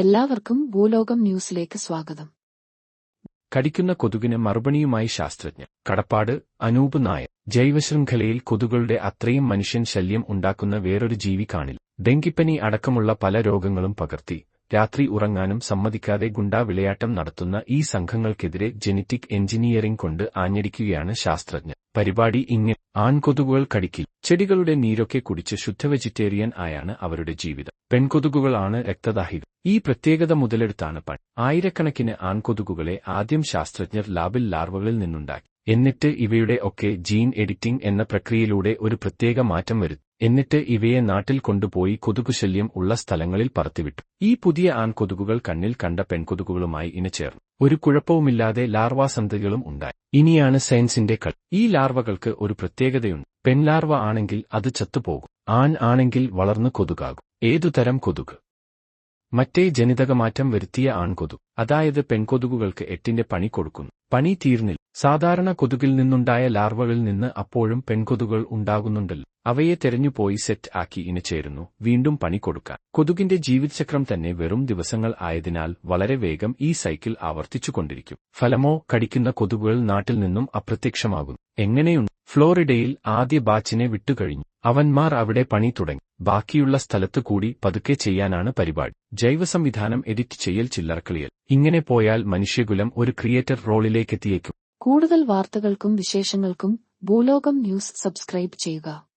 എല്ലാവർക്കും ഭൂലോകം ന്യൂസിലേക്ക് സ്വാഗതം. കടിക്കുന്ന കൊതുകിന് മറുപടിയുമായി ശാസ്ത്രജ്ഞ കടപ്പാട് അനൂപ് നായർ. ജൈവശൃംഖലയിൽ കൊതുകളുടെ അത്രയും മനുഷ്യൻ ശല്യം ഉണ്ടാക്കുന്ന വേറൊരു ജീവി കാണില്ല. ഡെങ്കിപ്പനി അടക്കമുള്ള പല രോഗങ്ങളും പകർത്തി രാത്രി ഉറങ്ങാനും സമ്മതിക്കാതെ ഗുണ്ടാ വിളയാട്ടം നടത്തുന്ന ഈ സംഘങ്ങൾക്കെതിരെ ജെനറ്റിക് എഞ്ചിനീയറിംഗ് കൊണ്ട് ആഞ്ഞടിക്കുകയാണ് ശാസ്ത്രജ്ഞർ പരിപാടി ഇങ്ങനെ ആൺകൊതുകുകൾ കടിക്കിൽ. ചെടികളുടെ നീരൊക്കെ കുടിച്ച് ശുദ്ധ വെജിറ്റേറിയൻ ആയാണ് അവരുടെ ജീവിതം. പെൺകൊതുകുകളാണ് രക്തദാഹികൾ. ഈ പ്രത്യേകത മുതലെടുത്താണ് പണി. ആയിരക്കണക്കിന് ആൺകൊതുകുകളെ ആദ്യം ശാസ്ത്രജ്ഞർ ലാബിൽ ലാർവകളിൽ നിന്നുണ്ടാക്കി. എന്നിട്ട് ഇവയുടെ ഒക്കെ ജീൻ എഡിറ്റിംഗ് എന്ന പ്രക്രിയയിലൂടെ ഒരു പ്രത്യേക മാറ്റം വരുത്തി. എന്നിട്ട് ഇവയെ നാട്ടിൽ കൊണ്ടുപോയി കൊതുകുശല്യം ഉള്ള സ്ഥലങ്ങളിൽ പറത്തിവിട്ടു. ഈ പുതിയ ആൺകൊതുകുകൾ കണ്ണിൽ കണ്ട പെൺകൊതുകുകളുമായി ഇണചേർന്നു. ഒരു കുഴപ്പവുമില്ലാതെ ലാർവാസന്തതികളും ഉണ്ടായി. ഇനിയാണ് സയൻസിന്റെ കൾ ഈ ലാർവകൾക്ക് ഒരു പ്രത്യേകതയുണ്ട്. പെൺലാർവ ആണെങ്കിൽ അത് ചത്തുപോകും. ആൺ ആണെങ്കിൽ വളർന്ന് കൊതുകാകും. ഏതുതരം കൊതുക്? മറ്റേ ജനിതകമാറ്റം വരുത്തിയ ആൺകൊതുക് അതായത് പെൺകൊതുകുകൾക്ക് എട്ടിന്റെ പണി കൊടുക്കുന്നു. പണി തീർന്നില്ല. സാധാരണ കൊതുകിൽ നിന്നുണ്ടായ ലാർവകളിൽ നിന്ന് അപ്പോഴും പെൺകൊതുകൾ ഉണ്ടാകുന്നുണ്ടല്ലോ. അവയെ തെരഞ്ഞുപോയി സെറ്റ് ആക്കി ഇണചേരുന്നു. വീണ്ടും പണി കൊടുക്കാൻ കൊതുകിന്റെ ജീവിതചക്രം തന്നെ വെറും ദിവസങ്ങൾ ആയതിനാൽ വളരെ വേഗം ഈ സൈക്കിൾ ആവർത്തിച്ചുകൊണ്ടിരിക്കും ഫലമോ കടിക്കുന്ന കൊതുകുകൾ നാട്ടിൽ നിന്നും അപ്രത്യക്ഷമാകുന്നു. എങ്ങനെയുണ്ട്? ഫ്ലോറിഡയിൽ ആദ്യ ബാച്ചിനെ വിട്ടുകഴിഞ്ഞു. അവന്മാർ അവിടെ പണി തുടങ്ങി. ബാക്കിയുള്ള സ്ഥലത്തു കൂടി പതുക്കെ ചെയ്യാനാണ് പരിപാടി. ജൈവസംവിധാനം എഡിറ്റ് ചെയ്യൽ ചില്ലറക്കളിയൽ. ഇങ്ങനെ പോയാൽ മനുഷ്യകുലം ഒരു ക്രിയേറ്റർ റോളിലേക്കെത്തിയേക്കും. കൂടുതൽ വാർത്തകൾക്കും വിശേഷങ്ങൾക്കും ഭൂലോകം ന്യൂസ് സബ്സ്ക്രൈബ് ചെയ്യുക.